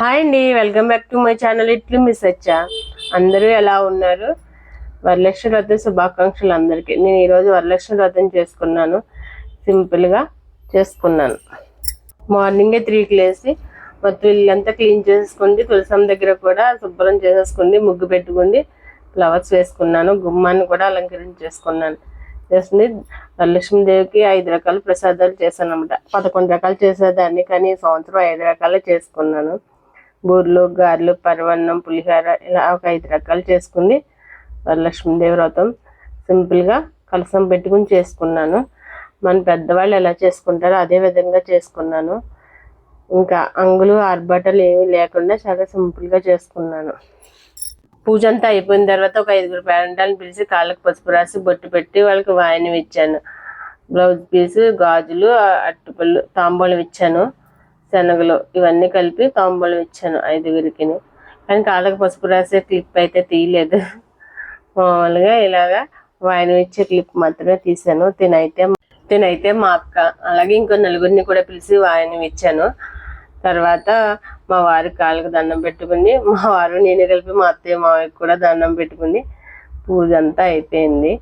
Hi అండి welcome back to my channel ఇట్లు miss వచ్చా అందరూ ఎలా ఉన్నారు? వరలక్ష్మి వ్రతం శుభాకాంక్షలు అందరికీ. నేను ఈరోజు వరలక్ష్మి వ్రతం చేసుకున్నాను. సింపుల్గా చేసుకున్నాను. మార్నింగే త్రీకి లేసి మొత్తం ఇల్లంతా క్లీన్ చేసుకుంది. తులసం దగ్గర కూడా శుభ్రం చేసేసుకుంది. ముగ్గు పెట్టుకుంది. ఫ్లవర్స్ వేసుకున్నాను. గుమ్మాన్ని కూడా అలంకరించేసుకున్నాను. చేసింది వరలక్ష్మీదేవికి ఐదు రకాల ప్రసాదాలు చేశాను అనమాట పదకొండు రకాలు చేసేదాన్ని కానీ సంవత్సరం ఐదు రకాలు చేసుకున్నాను. బూర్లు గారెలు పరవన్నం పులిహోర ఇలా ఒక ఐదు రకాలు చేసుకుంది. వరలక్ష్మీదేవి వ్రతం సింపుల్గా కలసం పెట్టుకుని చేసుకున్నాను. మన పెద్దవాళ్ళు ఎలా చేసుకుంటారో అదే విధంగా చేసుకున్నాను. ఇంకా అంగులు ఆర్భాటాలు ఏమీ లేకుండా చాలా సింపుల్గా చేసుకున్నాను. పూజ అంతా అయిపోయిన తర్వాత ఒక ఐదుగురు పేరెంటాలను పిలిచి కాళ్ళకు పసుపు రాసి బొట్టు పెట్టి వాళ్ళకి వాయనం ఇచ్చాను. బ్లౌజ్ పీస్ గాజులు అట్టుపళ్ళు తాంబూలం ఇచ్చాను. శనగలు ఇవన్నీ కలిపి తాంబూలం ఇచ్చాను ఐదుగురికి కానీ కాళ్ళకి పసుపు రాసే క్లిప్ అయితే తీయలేదు. మామూలుగా ఇలాగా వాయిన ఇచ్చే క్లిప్ మాత్రమే తీశాను. తినైతే తినైతే మా అక్క అలాగే ఇంకో నలుగురిని కూడా పిలిచి వాయిన ఇచ్చాను. తర్వాత మా వారి కాళ్ళకు దండం పెట్టుకుని మా వారు నేను కలిపి మా అత్తయ్య మావయ్యకి కూడా దండం పెట్టుకుని పూజ అంతా అయిపోయింది.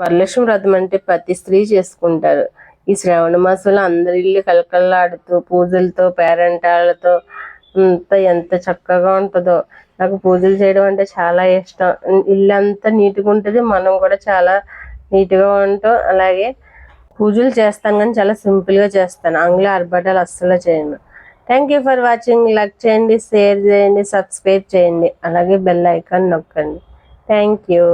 వరలక్ష్మి వ్రతం అంటే ప్రతి స్త్రీ చేసుకుంటారు. ఈ శ్రావణ మాసంలో అందరి ఇల్లు కలకల్లాడుతూ పూజలతో పేరంటాలతో అంత ఎంత చక్కగా ఉంటుందో. నాకు పూజలు చేయడం అంటే చాలా ఇష్టం. ఇల్లు అంతా నీట్గా ఉంటుంది మనం కూడా చాలా నీట్గా ఉంటాం. అలాగే పూజలు చేస్తాను కానీ చాలా సింపుల్గా చేస్తాను. ఆంగ్ల ఆర్భటాలు అస్సలు చేయను. Thank you for watching like చేయండి షేర్ చేయండి సబ్స్క్రైబ్ చేయండి. అలాగే బెల్ ఐకాన్ నొక్కండి. Thank you